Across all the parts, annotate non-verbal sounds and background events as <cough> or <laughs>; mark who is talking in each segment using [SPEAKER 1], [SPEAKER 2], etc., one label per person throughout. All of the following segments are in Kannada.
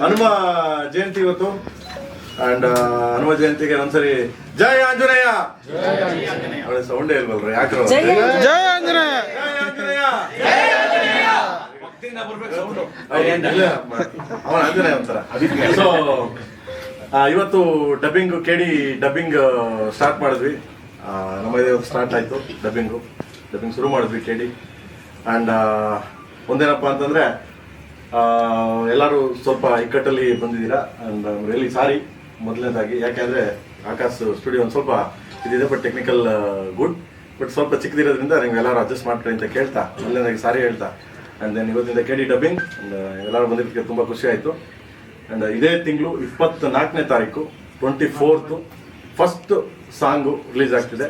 [SPEAKER 1] ಹನುಮ ಜಯಂತಿ ಇವತ್ತು. ಅಂಡ್ ಹನುಮ ಜಯಂತಿಗೆ ಒಂದ್ಸರಿ ಜಯ ಆಂಜನೇಯ. ಒಳ್ಳೆ ಸೌಂಡೇ ಇಲ್ವಲ್ರಿ ಯಾಕೆ
[SPEAKER 2] ಜಯ
[SPEAKER 3] ಜಯ ಆಂಜನೇಯ.
[SPEAKER 1] ಜಯ ಆಂಜನೇಯ. ಇಲ್ಲ, ಅವನ ಆಂಜನೇಯ ಒಂಥರ. ಸೊ ಇವತ್ತು ಡಬ್ಬಿಂಗ್ ಕೇಳಿ ಡಬ್ಬಿಂಗ್ ಸ್ಟಾರ್ಟ್ ಮಾಡಿದ್ವಿ. ನಮ್ಮ ಇವತ್ತು ಸ್ಟಾರ್ಟ್ ಆಯ್ತು ಡಬ್ಬಿಂಗು ಡಬ್ಬಿಂಗ್ ಶುರು ಮಾಡಿದ್ವಿ ಕೇಳಿ ಅಂಡ್ ಒಂದೇನಪ್ಪ ಅಂತಂದ್ರೆ ಎಲ್ಲರೂ ಸ್ವಲ್ಪ ಇಕ್ಕಟ್ಟಲ್ಲಿ ಬಂದಿದ್ದೀರಾ? ಅಂಡ್ ರಿಯಲಿ ಸಾರಿ ಮೊದಲನೇದಾಗಿ, ಯಾಕೆಂದರೆ ಆಕಾಶ್ ಸ್ಟುಡಿಯೋ ಒಂದು ಸ್ವಲ್ಪ ಇದಿದೆ ಬಟ್ ಟೆಕ್ನಿಕಲ್ ಗುಡ್ ಬಟ್ ಸ್ವಲ್ಪ ಚಿಕ್ಕದಿರೋದ್ರಿಂದ ನೀವು ಎಲ್ಲರೂ ಅಡ್ಜಸ್ಟ್ ಮಾಡ್ಕೊಳ್ಳಿ ಅಂತ ಕೇಳ್ತಾ, ಮೊದಲನೇದಾಗಿ ಸಾರಿ ಹೇಳ್ತಾ. ಅಂಡ್ ದೆನ್ ಇವತ್ತಿಂದ ಕೆ ಡಿ ಡಬ್ಬಿಂಗ್ ಎಲ್ಲರೂ ಬಂದಿದ್ದಕ್ಕೆ ತುಂಬ ಖುಷಿ ಆಯಿತು. ಅಂಡ್ ಇದೇ ತಿಂಗಳು ಇಪ್ಪತ್ತ ನಾಲ್ಕನೇ ತಾರೀಕು twenty fourth first song release ಆಗ್ತಿದೆ.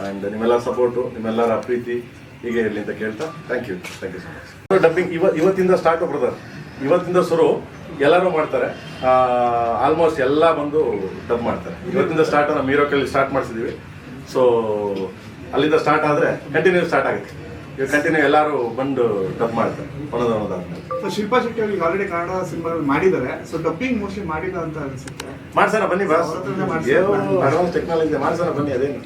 [SPEAKER 1] ಆ್ಯಂಡ್ ನಿಮ್ಮೆಲ್ಲರ ಸಪೋರ್ಟು ನಿಮ್ಮೆಲ್ಲರ ಪ್ರೀತಿ ಹೀಗೆ ಇರಲಿ ಅಂತ ಕೇಳ್ತಾ thank you thank you so much dubbing ಇವ ಇವತ್ತಿಂದ ಸ್ಟಾರ್ಟ್ ಬ್ರದರ್ ಇವತ್ತಿಂದ ಶುರು ಎಲ್ಲರೂ ಮಾಡ್ತಾರೆ. ಆಲ್ಮೋಸ್ಟ್ ಎಲ್ಲ ಬಂದು ಡಬ್ ಮಾಡ್ತಾರೆ. ಇವತ್ತಿಂದ ಸ್ಟಾರ್ಟ್ ನಮ್ಮ ಮೀರೋಕಲ್ಲಿ ಸ್ಟಾರ್ಟ್ ಮಾಡಿಸಿದೀವಿ. ಸೊ ಅಲ್ಲಿಂದ ಸ್ಟಾರ್ಟ್ ಆದರೆ ಕಂಟಿನ್ಯೂ ಸ್ಟಾರ್ಟ್ ಆಗುತ್ತೆ. ಈಗ ಕಂಟಿನ್ಯೂ ಎಲ್ಲರೂ ಬಂದು ಡಬ್ ಮಾಡ್ತಾರೆ ಒಂದೊಂದು ಒಂದೊಂದಾದ್ಮೇಲೆ
[SPEAKER 4] ಸೊ ಶಿಲ್ಪಾ ಶೆಟ್ಟಿ ಅವ್ರಿಗೆ ಆಲ್ರೆಡಿ ಕನ್ನಡ ಸಿನಿಮಾ ಮಾಡಿದ್ದಾರೆ. ಸೊ ಡಬ್ಬಿಂಗ್ ಮೋಸ್ಟ್ಲಿ ಮಾಡಿಲ್ಲ ಅಂತ ಅನ್ಸುತ್ತೆ.
[SPEAKER 1] ಮಾಡ್ಸೋಣ ಬನ್ನಿ ಅಡ್ವಾನ್ಸ್ ಟೆಕ್ನಾಲಜಿ ಮಾಡ್ಸೋಣ ಬನ್ನಿ ಅದೇನು.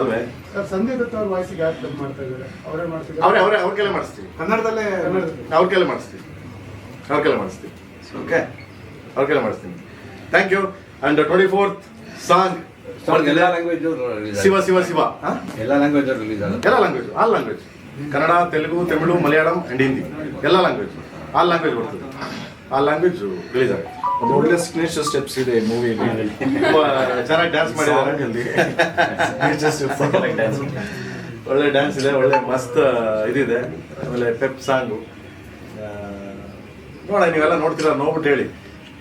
[SPEAKER 1] ಅಲ್ವೇ
[SPEAKER 5] ಸರ್ ಸಂಜಯ್ ದತ್ತ ಅವ್ರ ವಾಯ್ಸಿಗೆ ಯಾಕೆ ಡಬ್ ಮಾಡ್ತಾ ಇದ್ದಾರೆ? ಅವರೇ ಮಾಡ್ತಿದ್ದಾರೆ?
[SPEAKER 1] ಅವ್ರೇ ಅವರೇ ಅವ್ರ ಕೆಲ ಮಾಡಿಸ್ತೀವಿ.
[SPEAKER 4] ಕನ್ನಡದಲ್ಲೇ
[SPEAKER 1] ಅವ್ರ ಕೆಲ ಮಾಡಿಸ್ತೀವಿ. ಅವ್ರ ಕೆಲ ಮಾಡಿಸ್ತೀವಿ. ಓಕೆ ಅವ್ರ ಕೆಲ ಮಾಡಿಸ್ತೀನಿ thank you and twenty fourth song
[SPEAKER 6] ಎಲ್ಲ ಲ್ಯಾಂಗ್ವೇಜ್
[SPEAKER 1] ಶಿವ ಶಿವ ಶಿವ?
[SPEAKER 6] ಎಲ್ಲ ಲ್ಯಾಂಗ್ವೇಜ್ ರಿಲೀಸ್ ಆಗುತ್ತೆ.
[SPEAKER 1] ಎಲ್ಲ language all language Kannada Telugu Tamil Malayalam and Hindi. ಎಲ್ಲ ಲ್ಯಾಂಗ್ವೇಜ್ ಆಲ್ ಲ್ಯಾಂಗ್ವೇಜ್ ಬರ್ತದೆ. ಆ ಲ್ಯಾಂಗ್ವೇಜ್ ರಿಲೀಸ್ ಆಗುತ್ತೆ.
[SPEAKER 7] ಒಂದು ಒಳ್ಳೆ ಸಿಗ್ನೇಚರ್ ಸ್ಟೆಪ್ಸ್ ಇದೆ ಮೂವಿಯಲ್ಲಿ
[SPEAKER 1] ತುಂಬಾ ಚೆನ್ನಾಗಿ ಡ್ಯಾನ್ಸ್ ಮಾಡಿದ್ದಾರೆ. ಒಳ್ಳೆ ಡ್ಯಾನ್ಸ್ ಇದೆ ಒಳ್ಳೆ ಮಸ್ತ್ ಇದಿದೆ. ಆಮೇಲೆ ಪೆಪ್ ಸಾಂಗು ನೋಡ ನೀವೆಲ್ಲ ನೋಡ್ತೀರ ನೋಡ್ಬಿಟ್ಟು ಹೇಳಿ.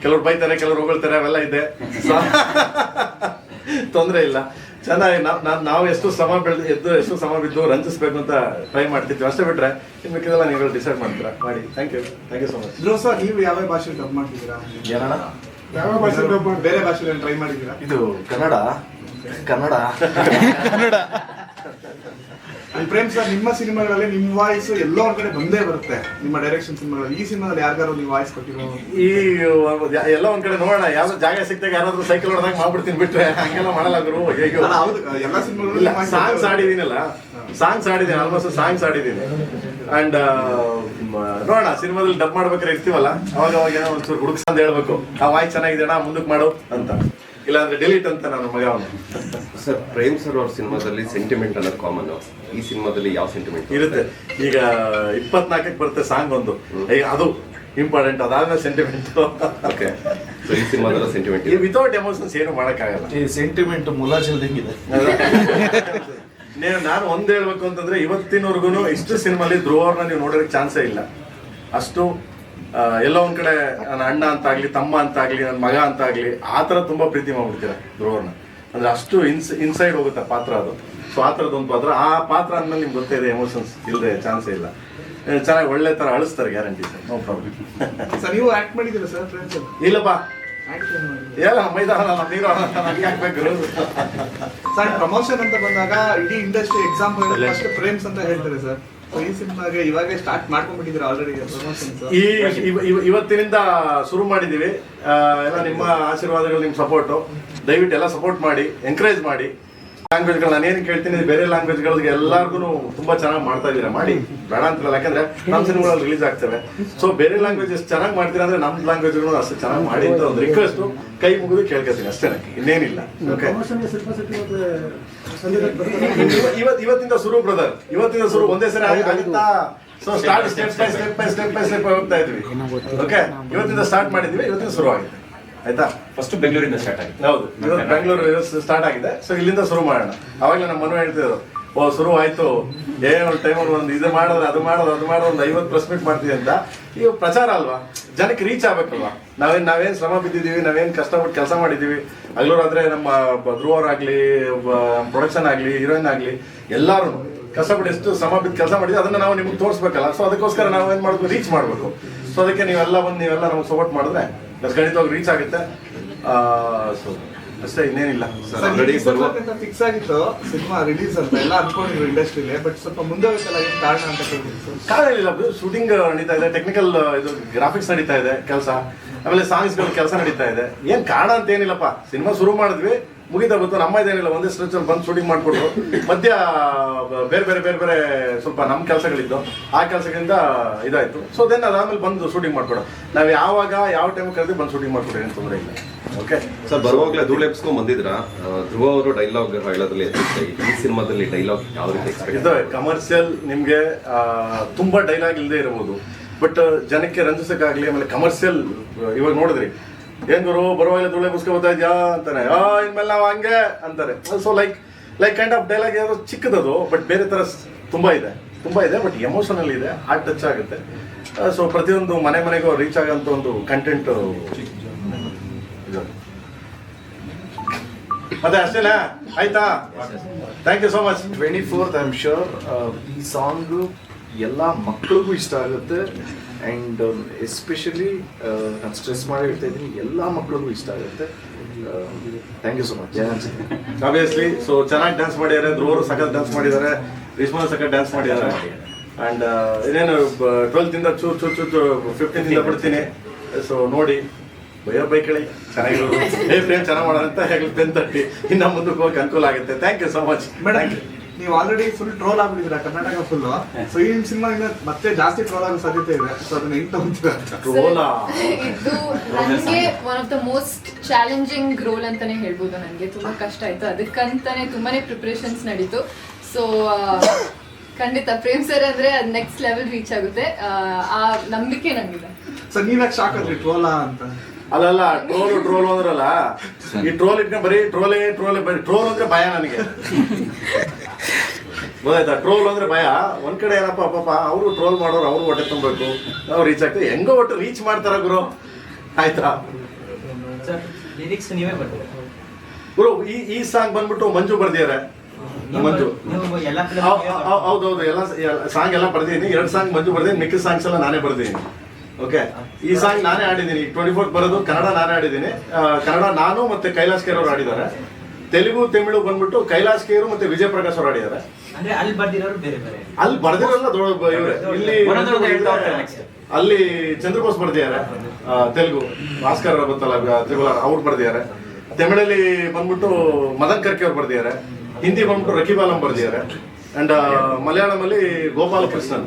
[SPEAKER 1] ಕೆಲವ್ರು ಬೈತಾರೆ ಕೆಲವ್ರು ಹೋಗ್ತಾರೆ ಅವೆಲ್ಲ ಇದೆ. <laughs> ತೊಂದರೆ ಇಲ್ಲ. ಚೆನ್ನಾಗಿ ನಾವು ಎಷ್ಟು ಸಮ ಬೆಳೆದು ಎದ್ದು ಎಷ್ಟು ಸಮ ಬಿದ್ದು ರಂಜಿಸ್ಬೇಕು ಅಂತ ಟ್ರೈ ಮಾಡ್ತಿದ್ವಿ. ಅಷ್ಟೇ ಬಿಟ್ರೆ ಇನ್ನು ಮಿಕ್ಕಿದೆಲ್ಲ ನೀವು ಡಿಸೈಡ್ ಮಾಡ್ತೀರಾ? ಮಾಡಿ. Thank you thank you so much
[SPEAKER 4] sir ನೀವು ಯಾವ ಭಾಷೆ ಡಬ್ ಮಾಡ್ತಿದ್ದೀರಾ?
[SPEAKER 7] ಏನಣ್ಣ?
[SPEAKER 5] ಯಾವ ಭಾಷೆ ಡಬ್
[SPEAKER 4] ಬೇರೆ ಭಾಷೆಲಿ ಟ್ರೈ ಮಾಡಿದ್ದೀರಾ?
[SPEAKER 7] ಇದು ಕನ್ನಡ. ಕನ್ನಡ. <laughs>
[SPEAKER 4] ಅಲ್ಲಿ <laughs> ಪ್ರೇಮ್ ಸರ್ ನಿಮ್ಮ ಸಿನಿಮಾಗಳಲ್ಲಿ ನಿಮ್ಮ ವಾಯ್ಸ್ ಎಲ್ಲೋ ಒಂದ್ ಕಡೆ ಬಂದೇ ಬರುತ್ತೆ. ನಿಮ್ಮ ಡೈರೆಕ್ಷನ್ ಸಿನಿಮಾಗಳಲ್ಲಿ. ಈ ಸಿನಿಮಾದಲ್ಲಿ ಯಾರಿಗಾರು ನೀವು ವಾಯ್ಸ್ ಕೊಟ್ಟಿರೋ
[SPEAKER 1] ಈ ಎಲ್ಲ ಒಂದ್ ಕಡೆ ನೋಡೋಣ. ಯಾವ ಜಾಗ ಸಿಕ್ತಾಗ ಯಾರಾದ್ರೂ ಸೈಕಲ್ ಹೊಡೆದಾಗ ಮಾಡ್ಬಿಡ್ತೀನಿ ಬಿಟ್ರೆ ಹಂಗೆಲ್ಲ ಮಾಡಲ್ಲ ಗುರು.
[SPEAKER 4] ಅಲ್ಲ, ಹೌದು ಎಲ್ಲ ಸಿನಿಮಾಗಳು
[SPEAKER 1] ಸಾಂಗ್ಸ್ ಆಡಿದೀನಲ್ಲ ಸಾಂಗ್ಸ್ ಆಡಿದ್ದೀನಿ ಆಲ್ಮೋಸ್ಟ್ ಸಾಂಗ್ಸ್ ಆಡಿದ್ದೀನಿ ಅಂಡ್ ನೋಡೋಣ ಸಿನಿಮಾದಲ್ಲಿ ಡಬ್ ಮಾಡ್ಬೇಕಾದ್ರೆ ಇರ್ತೀವಲ್ಲ ಅವಾಗ ಅವಾಗ ಏನೋ ಒಂಚೂರು ಹುಡುಕ್ಸ್ ಅಂತ ಹೇಳ್ಬೇಕು. ಆ ವಾಯ್ಸ್ ಚೆನ್ನಾಗಿದೆ ಅಣ್ಣ? ಮುಂದಕ್ಕೆ ಮಾಡು ಅಂತ. ಇಲ್ಲಾಂದ್ರೆ ಡಿಲೀಟ್ ಅಂತ ನಾನು ಮಗ ಅವನು.
[SPEAKER 6] ಸರ್ ಪ್ರೇಮ್ ಸರ್ ಅವ್ರ ಸಿನಿಮಾದಲ್ಲಿ ಸೆಂಟಿಮೆಂಟ್ ಅನ್ನೋದು ಕಾಮನ್ ಈ ಸಿನಿಮಾದಲ್ಲಿ ಯಾವ ಸೆಂಟಿಮೆಂಟ್
[SPEAKER 1] ಇರುತ್ತೆ? ಈಗ ಇಪ್ಪತ್ನಾಲ್ಕಕ್ಕೆ ಬರುತ್ತೆ ಸಾಂಗ್ ಒಂದು. ಈಗ ಅದು ಇಂಪಾರ್ಟೆಂಟ್ ಅದಾದ್ಮೇಲೆ ಸೆಂಟಿಮೆಂಟ್
[SPEAKER 6] ಓಕೆ ಸೊ ಈ ಸಿನಿಮಾದಲ್ಲಿ ಸೆಂಟಿಮೆಂಟ್
[SPEAKER 1] ಈ ವಿತೌಟ್ ಎಮೋಷನ್ಸ್ ಏನು ಮಾಡೋಕ್ಕಾಗಲ್ಲ.
[SPEAKER 7] ಈ ಸೆಂಟಿಮೆಂಟ್ ಮುಲಾಜಿಲ್ದಂಗಿದೆ
[SPEAKER 1] ನೀವು ನಾನು ಒಂದು ಹೇಳ್ಬೇಕು ಅಂತಂದ್ರೆ ಇವತ್ತಿನವರೆಗೂ ಇಷ್ಟು ಸಿನಿಮಾಲಿ ಧ್ರುವವ್ರನ್ನ ನೀವು ನೋಡೋಕೆ ಚಾನ್ಸೇ ಇಲ್ಲ. ಅಷ್ಟು ಎಲ್ಲೋ ಒಂದ್ ಕಡೆ ನನ್ನ ಅಣ್ಣ ಅಂತ ಆಗ್ಲಿ ತಮ್ಮ ಅಂತ ಆಗ್ಲಿ ನನ್ನ ಮಗ ಅಂತ ಆಗ್ಲಿ ಆ ಥರ ತುಂಬಾ ಪ್ರೀತಿ ಮಾಡ್ಬಿಡ್ತೀರಾ ಧ್ರುವನ ಅಂದ್ರೆ ಅಷ್ಟು ಇನ್ಸ್ ಇನ್ಸೈಡ್ ಹೋಗುತ್ತೆ ಆ ಪಾತ್ರ ಅದು. ಸೊ ಆ ಥರದ್ದು ಪಾತ್ರ. ಆ ಪಾತ್ರ ಅಂದ್ಮೇಲೆ ನಿಮ್ಗೆ ಗೊತ್ತೇ ಇದೆ ಎಮೋಷನ್ಸ್ ಇಲ್ಲದೆ ಚಾನ್ಸೇ ಇಲ್ಲ. ಚೆನ್ನಾಗಿ ಒಳ್ಳೆ ತರ ಅಳಿಸ್ತಾರೆ guarantee sir. No problem <laughs>
[SPEAKER 4] sir ನೀವು ಆಕ್ಟ್ ಮಾಡಿದ್ದೀರಾ ಸರ್
[SPEAKER 1] ಇಲ್ಲಪ್ಪ. ಎಲ್ಲ ಮೈದಾನ ನಮ್ಮ ಹೀರೋ ನನಗೆ ಹಾಕ್ಬೇಕು.
[SPEAKER 4] ಸರ್ ಪ್ರಮೋಷನ್ ಅಂತ ಬಂದಾಗ ಇಡೀ ಇಂಡಸ್ಟ್ರಿ ಎಕ್ಸಾಂಪಲ್ ಫಸ್ಟ್ ಫ್ರೇಮ್ಸ್ ಅಂತ ಹೇಳ್ತಾರೆ ಸರ್. ಇವಾಗೇ ಸ್ಟಾರ್ಟ್ ಮಾಡ್ಕೊಂಡ್ಬಿಟ್ಟಿದ್ದೀರಾ ಆಲ್ರೆಡಿ
[SPEAKER 1] ಇವತ್ತಿನಿಂದ ಶುರು ಮಾಡಿದೀವಿ ಆ, ಎಲ್ಲ ನಿಮ್ಮ ಆಶೀರ್ವಾದಗಳು ನಿಮ್ಮ ಸಪೋರ್ಟ್ ದಯವಿಟ್ಟು ಎಲ್ಲ ಸಪೋರ್ಟ್ ಮಾಡಿ ಎನ್ಕರೇಜ್ ಮಾಡಿ. ಲ್ಯಾಂಗ್ವೇಜ್ಗಳು ನಾನು ಏನು ಕೇಳ್ತೀನಿ ಬೇರೆ ಲ್ಯಾಂಗ್ವೇಜ್ಗಳಿಗೆ ಎಲ್ಲರಿಗೂ ತುಂಬಾ ಚೆನ್ನಾಗಿ ಮಾಡ್ತಾ ಇದ್ದೀರಾ ಮಾಡಿ. ಬೇಡ ಅಂತಿಲ್ಲ ಯಾಕಂದ್ರೆ ನಮ್ಮ ಸಿನಿಮಾಗಳು ರಿಲೀಸ್ ಆಗ್ತವೆ. ಸೊ ಬೇರೆ ಲ್ಯಾಂಗ್ವೇಜ್ ಎಷ್ಟು ಚೆನ್ನಾಗಿ ಮಾಡ್ತೀರಾ ಅಂದ್ರೆ ನಮ್ಮ ಲ್ಯಾಂಗ್ವೇಜ್ಗಳು ಅಷ್ಟು ಚೆನ್ನಾಗಿ ಮಾಡಿ ಅಂತ ಒಂದು ರಿಕ್ವೆಸ್ಟ್ ಕೈ ಮುಗಿದು ಕೇಳ್ಕೊತೀನಿ ಅಷ್ಟೇ ಇನ್ನೇನಿಲ್ಲ. ಓಕೆ ಇವತ್ತಿಂದ ಶುರು ಬ್ರದರ್ ಇವತ್ತಿಂದ ಶುರು ಒಂದೇ ಸರಿ ಆಗಿ- ಆಗುತ್ತಾ. So start step by step by step by step ಹೋಗ್ತಾ ಇದ್ವಿ. ಓಕೆ ಇವತ್ತಿಂದ ಸ್ಟಾರ್ಟ್ ಮಾಡಿದ್ವಿ ಇವತ್ತಿಂದ ಶುರು ಆಗಿದೆ ಆಯ್ತಾ?
[SPEAKER 6] ಫಸ್ಟ್ ಬೆಂಗಳೂರಿಂದ ಸ್ಟಾರ್ಟ್ ಆಗಿದೆ.
[SPEAKER 1] ಹೌದು. ಇವತ್ತು ಬೆಂಗಳೂರು ಸ್ಟಾರ್ಟ್ ಆಗಿದೆ. ಸೊ ಇಲ್ಲಿಂದ ಶುರು ಮಾಡೋಣ. ಅವಾಗಲೇ ನಮ್ಮ ಮನೆ ಹೇಳ್ತಿದ್ರು ಓ ಶುರು ಆಯ್ತು. ಏ ಒಂದು ಟೈಮಲ್ಲಿ ಒಂದು ಇದು ಮಾಡಿದ್ರೆ ಅದು ಮಾಡೋದು ಅದು ಮಾಡೋದು ಒಂದು ಐವತ್ತು ಪ್ರೆಸ್ ಮೀಟ್ ಮಾಡ್ತೀವಿ ಅಂತ. ಈಗ ಪ್ರಚಾರ ಅಲ್ವಾ? ಜನಕ್ಕೆ ರೀಚ್ ಆಗ್ಬೇಕಲ್ವಾ? ನಾವೇನ್ ನಾವೇನ್ ಶ್ರಮ ಬಿದ್ದಿದ್ದೀವಿ ನಾವೇನ್ ಕಷ್ಟಪಟ್ಟು ಕೆಲಸ ಮಾಡಿದ್ದೀವಿ. ಹಗಲು ಆದರೆ ನಮ್ಮ ಧ್ರುವರಾಗ್ಲಿ ಪ್ರೊಡಕ್ಷನ್ ಆಗ್ಲಿ ಹೀರೋಯಿನ್ ಆಗ್ಲಿ ಎಲ್ಲಾರು ಕಷ್ಟಪಟ್ಟು ಎಷ್ಟು ಶ್ರಮ ಬಿದ್ದು ಕೆಲಸ ಮಾಡಿದ್ವಿ ಅದನ್ನ ನಾವು ನಿಮ್ಗೆ ತೋರಿಸ್ಬೇಕಲ್ಲ. ಸೊ ಅದಕ್ಕೋಸ್ಕರ ನಾವು ಏನ್ ಮಾಡ್ಬೇಕು? ರೀಚ್ ಮಾಡಬೇಕು. ಸೊ ಅದಕ್ಕೆ ನೀವೆಲ್ಲ ಬಂದು ನೀವೆಲ್ಲ ನಮ್ಗೆ ಸಪೋರ್ಟ್ ಮಾಡಿದ್ರೆ ಖಂಡಿತವಾಗಿ ರೀಚ್ ಆಗುತ್ತೆ. ಸೊ ಅಷ್ಟೇ ಇನ್ನೇನಿಲ್ಲ.
[SPEAKER 6] ಸರ್ ಆಲ್ರೆಡಿ ಬರುವ
[SPEAKER 4] ಫಿಕ್ಸ್ ಆಗಿತ್ತು ಸಿನಿಮಾ ರಿಲೀಸ್ ಅಂತ ಎಲ್ಲ ಅನ್ಕೊಂಡಿದ್ರು ಇಂಡಸ್ಟ್ರಿಲಿ ಬಟ್ ಸ್ವಲ್ಪ ಮುಂದೆ ಕಾರಣ ಅಂತ ಕೇಳಿದ್ರು
[SPEAKER 1] ಕಾರಣ ಇಲ್ಲ ಶೂಟಿಂಗ್ ನಡೀತಾ ಇದೆ ಟೆಕ್ನಿಕಲ್ ಇದು ಗ್ರಾಫಿಕ್ಸ್ ನಡೀತಾ ಇದೆ ಕೆಲಸ. ಆಮೇಲೆ ಸಾಂಗ್ಸ್ಗಳ ಕೆಲಸ ನಡೀತಾ ಇದೆ. ಏನ್ ಕಾರಣ ಅಂತ ಏನಿಲ್ಲಪ್ಪ ಸಿನಿಮಾ ಶುರು ಮಾಡಿದ್ವಿ ಮುಗಿತಾ ಬಂತು. ನಮ್ಮ ಇದೇನಿಲ್ಲ ಒಂದೇ ಸ್ಟ್ರೆಚ್ ಅಲ್ಲಿ ಬಂದು ಶೂಟಿಂಗ್ ಮಾಡಿಕೊಟ್ರು. ಮಧ್ಯ ಬೇರೆ ಬೇರೆ ಬೇರೆ ಬೇರೆ ಸ್ವಲ್ಪ ನಮ್ಮ ಕೆಲಸಗಳಿದ್ದು ಆ ಕೆಲಸಗಳಿಂದ ಇದಾಯ್ತು. ಸೊ ದೆನ್ ಅದಾದ್ಮೇಲೆ ಬಂದು ಶೂಟಿಂಗ್ ಮಾಡ್ಕೊಡ. ನಾವು ಯಾವಾಗ ಯಾವ ಟೈಮ್ ಕರೆದು ಬಂದು ಶೂಟಿಂಗ್ ಮಾಡ್ಕೊಡಿ ಏನು ತೊಂದರೆ ಇಲ್ಲ. ಓಕೆ
[SPEAKER 6] ಸರ್ ಬರುವಾಗಲೇ ಧೂಳು ಬಂದಿದ್ರಾ? ಬಂದಿದ್ರ ಧ್ರುವ ಅವರು ಡೈಲಾಗ್ ಹೇಳೋದ್ರಲ್ಲಿ. ಈ ಸಿನಿಮಾದಲ್ಲಿ ಡೈಲಾಗ್ ಯಾವ ರೀತಿ
[SPEAKER 1] ಇದು ಕಮರ್ಷಿಯಲ್ ನಿಮ್ಗೆ ತುಂಬಾ ಡೈಲಾಗ್ ಇಲ್ಲದೆ ಇರಬಹುದು ಬಟ್ ಜನಕ್ಕೆ ರಂಜಿಸಕ್ಕಾಗ್ಲಿ ಆಮೇಲೆ ಕಮರ್ಷಿಯಲ್ ಇವಾಗ ನೋಡಿದ್ರಿ. ಏನ್ ಗುರು ಬರುವಾಗಲೇ ಧೂಳೆ ಪುಸ್ತಕ ಬರ್ತಾ ಇದ್ಯಾ ಅಂತಾನೆ. ಆ, ಇನ್ಮೇಲೆ ನಾವು ಹಂಗೆ ಅಂತಾರೆ. So like like kind of dialogue ಏನಾದ್ರು ಚಿಕ್ಕದದು ಬಟ್ ಬೇರೆ ತರ ತುಂಬಾ ಇದೆ. ತುಂಬಾ ಇದೆ ಬಟ್ ಎಮೋಷನಲ್ ಇದೆ ಹಾರ್ಟ್ ಟಚ್ ಆಗುತ್ತೆ. ಸೊ ಪ್ರತಿಯೊಂದು ಮನೆ ಮನೆಗೂ ರೀಚ್ ಆಗಂತ ಒಂದು ಕಂಟೆಂಟ್ ಮತ್ತೆ ಅಷ್ಟೇನಾ? ಆಯ್ತಾ? Thank you so much
[SPEAKER 7] twenty fourth I am sure ಈ ಸಾಂಗು ಎಲ್ಲ ಮಕ್ಕಳಿಗೂ ಇಷ್ಟ ಆಗುತ್ತೆ. ಆ್ಯಂಡ್ ಎಸ್ಪೆಷಲಿ ನಾನು ಸ್ಟ್ರೆಸ್ ಮಾಡಿ ಹೇಳ್ತಾ ಇದ್ದೀನಿ ಎಲ್ಲ ಮಕ್ಕಳಿಗೂ ಇಷ್ಟ ಆಗುತ್ತೆ. Thank you so much
[SPEAKER 1] obviously so ಚೆನ್ನಾಗಿ ಡ್ಯಾನ್ಸ್ ಮಾಡಿದ್ದಾರೆ ಧ್ರುವರು ಸಖತ್ ಡ್ಯಾನ್ಸ್ ಮಾಡಿದ್ದಾರೆ ರಿಸ್ಮಾನ್ ಸಖತ್ ಡ್ಯಾನ್ಸ್ ಮಾಡಿದ್ದಾರೆ. ಆ್ಯಂಡ್ ಇದೇನು ಟ್ವೆಲ್ತ್ ಇಂದ ಚೂರ್ ಚೂರ್ ಚೂರ್ ಫಿಫ್ಟೀನ್ ಇಂದ ಬಿಡ್ತೀನಿ. ಸೊ ನೋಡಿ ಭಯ ಬೈಕಳಿ ಚೆನ್ನಾಗಿರೋದು ಹೇ <laughs> ಫ್ರೇಮ್ ಚೆನ್ನಾಗಿ ಮಾಡೋಣ ಅಂತ ಹೇಳಿ ಟೆನ್ ತರ್ಟಿ ಇನ್ನು ಮುಂದಕ್ಕೆ ಹೋಗಿ ಅನುಕೂಲ ಆಗುತ್ತೆ. Thank you so much
[SPEAKER 4] madam ನೀವು ಆಲ್ರೆಡಿ ಫುಲ್ ಟ್ರೋಲ್ ಆಗ್ಬಿಟ್ಟಿದ್ರ ಕರ್ನಾಟಕ ಫುಲ್ ಸೊ ಈ ಸಿನಿಮಾ ಇನ್ನ ಮತ್ತೆ ಜಾಸ್ತಿ ಟ್ರೋಲ್ ಆಗೋ ಸಾಧ್ಯತೆ ಇದೆ. ಸೊ ಅದನ್ನ ಹೆಂಗ್ ತಗೊಂತೀರ
[SPEAKER 1] ಟ್ರೋಲಾ
[SPEAKER 2] ಇದು ನನಗೆ one of the most challenging role ಅಂತಾನೆ ಹೇಳ್ಬೋದು ನನಗೆ ತುಂಬಾ ಕಷ್ಟ ಆಯ್ತು. ಅದಕ್ಕಂತಾನೆ ತುಂಬಾನೇ ಪ್ರಿಪ್ರೇಷನ್ಸ್ ನಡೀತು. ಸೊ ಖಂಡಿತ ಪ್ರೇಮ್ ಸರ್ ಅಂದ್ರೆ ಅದ್ ನೆಕ್ಸ್ಟ್ ಲೆವೆಲ್ ರೀಚ್ ಆಗುತ್ತೆ. ಆ, ಆ ನಂಬಿಕೆ ನಂಗಿದೆ.
[SPEAKER 4] ಸೊ ನೀವ್ಯಾಕೆ ಶಾಕ್ ಆದ್ರಿ? ಟ್ರೋಲಾ ಅಂತ.
[SPEAKER 1] ಅಲ್ಲಲ್ಲ ಟ್ರೋಲ್ ಟ್ರೋಲ್ ಅಂದ್ರಲ್ಲ ಈ ಟ್ರೋಲ್ ಇಟ್ಕೊಂಡು ಬರೀ ಟ್ರೋಲೇ ಟ್ರೋಲೇ ಬರೀ ಟ್ರೋಲ್ ಅಂದ್ರೆ ಭಯ ನನಗೆ. ಗೊತ್ತಾಯ್ತಾ ಟ್ರೋಲ್ ಅಂದ್ರೆ ಭಯ. ಒಂದ್ ಕಡೆ ಏನಪ್ಪ ಪಾಪ ಅವರು ಟ್ರೋಲ್ ಮಾಡೋರು ಅವ್ರು ಹೊಟ್ಟೆ ತುಂಬಬೇಕು. ನಾವು ರೀಚ್ ಆಗ್ತೀವಿ. ಹೆಂಗೋ ಒಟ್ಟು ರೀಚ್ ಮಾಡ್ತಾರ ಗುರು. ಆಯ್ತಾ? ಗುರು ಈ ಈ ಸಾಂಗ್ ಬಂದ್ಬಿಟ್ಟು ಮಂಜು ಬರ್ದಿದ್ದಾರೆ. ಮಂಜು. ಹೌದೌದು ಎಲ್ಲ ಸಾಂಗ್ ಎಲ್ಲ ಬರ್ದಿದ್ದೀನಿ. ಎರಡು ಸಾಂಗ್ ಮಂಜು ಬರ್ದಿದ್ದೀನಿ. ಮಿಕ್ಕಿದ ಸಾಂಗ್ಸ್ ಎಲ್ಲ ನಾನೇ ಬರ್ದಿದ್ದೀನಿ. ಓಕೆ ಈ ಸಾಂಗ್ ನಾನೇ ಆಡಿದ್ದೀನಿ ಟ್ವೆಂಟಿ ಫೋರ್ ಬರೋದು ಕನ್ನಡ ನಾನೇ ಆಡಿದ್ದೀನಿ ಕನ್ನಡ ನಾನು ಮತ್ತೆ ಕೈಲಾಸ್ ಕೇರ್ ಅವರು ಆಡಿದ್ದಾರೆ ತೆಲುಗು ತಮಿಳು ಬಂದ್ಬಿಟ್ಟು ಕೈಲಾಸ್ ಕೇರು ಮತ್ತೆ ವಿಜಯ ಪ್ರಕಾಶ್ ಅವರು ಆಡಿದ್ದಾರೆ.
[SPEAKER 3] ಅಂದ್ರೆ ಅಲ್ಲಿ ಬರ್ದಿರೋರು ಬೇರೆ ಬೇರೆ.
[SPEAKER 1] ಅಲ್ಲಿ ಬರ್ದಿರಲ್ಲ ಇಲ್ಲಿ ಅಲ್ಲಿ ಚಂದ್ರಬೋಸ್ ಬರ್ದಿದ್ದಾರೆ. ತೆಲುಗು. ಭಾಸ್ಕರ್ ಗೊತ್ತಲ್ಲ ತ್ರಿಬುಲ ಅವ್ರು ಬರ್ದಿದ್ದಾರೆ. ತಮಿಳಲ್ಲಿ ಬಂದ್ಬಿಟ್ಟು ಮದನ್ ಕರ್ಕೆ ಅವ್ರು ಬರ್ದಿದ್ದಾರೆ. ಹಿಂದಿ ಬಂದ್ಬಿಟ್ಟು ರಕಿಬಾಲಂ ಬರ್ದಿದ್ದಾರೆ. ಅಂಡ್ ಮಲಯಾಳಂ ಮಲಯಾಳಮಲ್ಲಿ ಗೋಪಾಲಕೃಷ್ಣನ್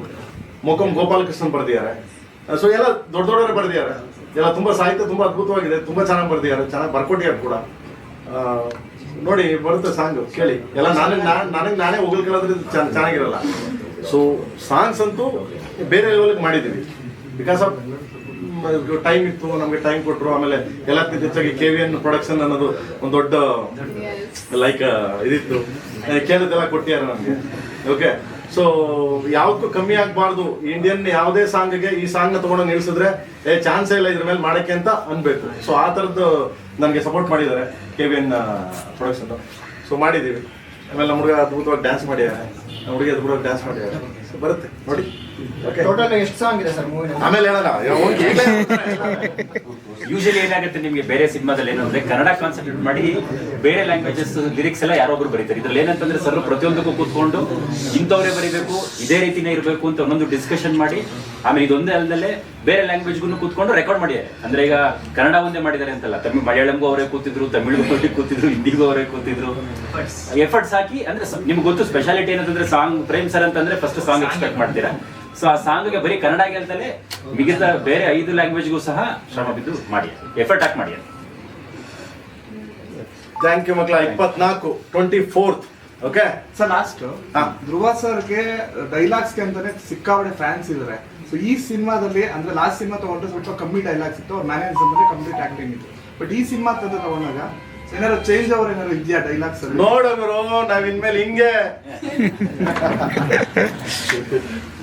[SPEAKER 1] ಮೊಕಂ ಗೋಪಾಲಕೃಷ್ಣನ್ ಬರ್ದಿದ್ದಾರೆ. ಸೊ ಎಲ್ಲ ದೊಡ್ಡ ದೊಡ್ಡವರು ಬರ್ದಿದ್ದಾರೆ. ಎಲ್ಲ ತುಂಬಾ ಸಾಹಿತ್ಯ ತುಂಬಾ ಅದ್ಭುತವಾಗಿದೆ. ತುಂಬಾ ಚೆನ್ನಾಗಿ ಬರ್ದಿದ್ದಾರೆ. ಚೆನ್ನಾಗಿ ಬರ್ಕೊಟ್ಟಿದ್ದಾರೆ ಕೂಡ. ನೋಡಿ, ಬರುತ್ತೆ ಸಾಂಗ್ ಕೇಳಿ. ಎಲ್ಲ ನನಗೆ ನನಗೆ ನಾನೇ ಹೋಗಲ್ ಕೇಳೋದ್ರೆ ಚೆನ್ನಾಗಿರಲ್ಲ. ಸೊ ಸಾಂಗ್ಸ್ ಅಂತೂ ಬೇರೆ ಲೆವೆಲ್ಗೆ ಮಾಡಿದ್ದೀವಿ ಬಿಕಾಸ್ ಆಫ್ ಟೈಮ್ ಇತ್ತು, ನಮಗೆ ಟೈಮ್ ಕೊಟ್ಟರು ಆಮೇಲೆ ಎಲ್ಲಕ್ಕಿಂತ ಹೆಚ್ಚಾಗಿ ಕೆ ವಿ ಎನ್ ಪ್ರೊಡಕ್ಷನ್ ಅನ್ನೋದು ಒಂದು ದೊಡ್ಡ ಲೈಕ್ ಇದಿತ್ತು. ಕೇಳಿದೆಲ್ಲ ಕೊಟ್ಟಿದ್ದಾರೆ ನಮಗೆ. ಓಕೆ ಸೊ ಯಾವಕ್ಕೂ ಕಮ್ಮಿ ಆಗಬಾರ್ದು? ಇಂಡಿಯನ್ ಯಾವುದೇ ಸಾಂಗ್ಗೆ ಈ ಸಾಂಗ್ ತಗೊಂಡು ನಿಲ್ಸಿದ್ರೆ, ಏ, ಚಾನ್ಸ್ ಇಲ್ಲ ಇದ್ರ ಮೇಲೆ ಮಾಡಕ್ಕೆ ಅಂತ ಅನ್ಬೇಕು. ಸೊ ಆ ಥರದ್ದು ನನಗೆ ಸಪೋರ್ಟ್ ಮಾಡಿದ್ದಾರೆ K V N production so ಮಾಡಿದ್ದೀವಿ. ಆಮೇಲೆ ನಮ್ಮ ಹುಡುಗ ಅದ್ಭುತವಾಗಿ ಡ್ಯಾನ್ಸ್ ಮಾಡಿದ್ದಾರೆ. ನಮ್ಮ ಹುಡುಗಿ ಅದ್ಭುತವಾಗಿ ಡ್ಯಾನ್ಸ್ ಮಾಡಿದ್ದಾರೆ. ಬರುತ್ತೆ. ನೋಡಿ.
[SPEAKER 5] ಟೋಟಲ್ ಎಷ್ಟು ಸಾಂಗ್ ಇದೆ ಸರ್ ಮೂವಿ
[SPEAKER 1] ಆಮೇಲೆ ಹೇಳೋಣ. <laughs> ಹೋಗಿ
[SPEAKER 8] ಯೂಶಲಿ ಏನಾಗುತ್ತೆ ನಿಮಗೆ ಬೇರೆ ಸಿನಿಮಾದಲ್ಲಿ ಏನಂದ್ರೆ ಕನ್ನಡ ಕಾನ್ಸಂಟ್ರೇಟ್ ಮಾಡಿ ಬೇರೆ ಲ್ಯಾಂಗ್ವೇಜಸ್ ಲಿರಿಕ್ಸ್ ಎಲ್ಲ ಯಾರೊಬ್ರು ಬರೀತಾರೆ. ಇದ್ರಲ್ಲಿ ಏನಂತಂದ್ರೆ ಸರ್ ಪ್ರತಿಯೊಂದಕ್ಕೂ ಕೂತ್ಕೊಂಡು ಇಂಥವ್ರೇ ಬರೀಬೇಕು ಇದೇ ರೀತಿನೇ ಇರಬೇಕು ಅಂತ ಒಂದೊಂದು ಡಿಸ್ಕಷನ್ ಮಾಡಿ ಆಮೇಲೆ ಇದೊಂದೇ ಅಲ್ಲದಲ್ಲೇ ಬೇರೆ ಲ್ಯಾಂಗ್ವೇಜ್ಗೂ ಕೂತ್ಕೊಂಡು ರೆಕಾರ್ಡ್ ಮಾಡಿದ್ದಾರೆ ಅಂದ್ರೆ ಈಗ ಕನ್ನಡ ಒಂದೇ ಮಾಡಿದ್ದಾರೆ ಅಂತಲ್ಲ ತಮಿಳ್ ಮಲಯಾಳಂಗೂ ಅವರೇ ಕೂತಿದ್ರು ತಮಿಳು ಅವರೇ ಕೂತಿದ್ರು ಹಿಂದಿಗೂ ಅವರೇ ಕೂತಿದ್ರು. ಎಫರ್ಟ್ಸ್ ಹಾಕಿ ಅಂದ್ರೆ ನಿಮ್ಗೆ ಗೊತ್ತು ಸ್ಪೆಷಾಲಿಟಿ ಏನಂತಂದ್ರೆ ಸಾಂಗ್ ಪ್ರೇಮ್ ಸರ್ ಅಂತಂದ್ರೆ ಫಸ್ಟ್ ಸಾಂಗ್ ಎಕ್ಸ್ಪೆಕ್ಟ್ ಮಾಡ್ತೀರಾ? ಸೊ ಆ ಸಾಂಗ್ಗೆ ಬರೀ ಕನ್ನಡ ಅಂತಲೇ ಮಿಗಿತ ಬೇರೆ ಐದು ಲ್ಯಾಂಗ್ವೇಜ್ಗೂ ಸಹ ಶ್ರಮ ಬಿದ್ದು ಮಾಡಿ. ಎಫರ್ಟ್ ಹಾಕಿ ಮಾಡಿ.
[SPEAKER 1] ಥ್ಯಾಂಕ್ ಯು ಮಕ್ಕಳ ಇಪ್ಪತ್ನಾಲ್ಕು twenty fourth okay
[SPEAKER 4] sir last
[SPEAKER 1] ಹಾ.
[SPEAKER 4] ಧ್ರುವ ಸರ್ಗೆ ಡೈಲಾಗ್ಸ್ಗೆ ಅಂತಾನೆ ಸಿಕ್ಕಾಪಟ್ಟೆ ಫ್ಯಾನ್ಸ್ ಇದಾರೆ. ಸೊ ಈ ಸಿನಿಮಾದಲ್ಲಿ ಅಂದ್ರೆ ಲಾಸ್ಟ್ ಸಿನಿಮಾ ತಗೊಂಡ್ರೆ ಸ್ವಲ್ಪ ಕಮ್ಮಿ ಡೈಲಾಗ್ಸ್ ಇತ್ತು. ಅವ್ರ ಮ್ಯಾನೇಜ್ ಅಂದ್ರೆ ಕಂಪ್ಲೀಟ್ ಆಕ್ಟಿಂಗ್ ಇತ್ತು. ಬಟ್ ಈ ಸಿನಿಮಾ ತಂದು ತಗೊಂಡಾಗ ಏನಾದ್ರು ಚೇಂಜ್ ಅವ್ರ ಏನಾದ್ರು ಇದೆಯಾ ಡೈಲಾಗ್ಸ್ ನೋಡೋರು
[SPEAKER 1] ನೋಡು ಗುರು ನಾವ್ ಇನ್ಮೇಲೆ ಹಿಂಗೆ. <laughs>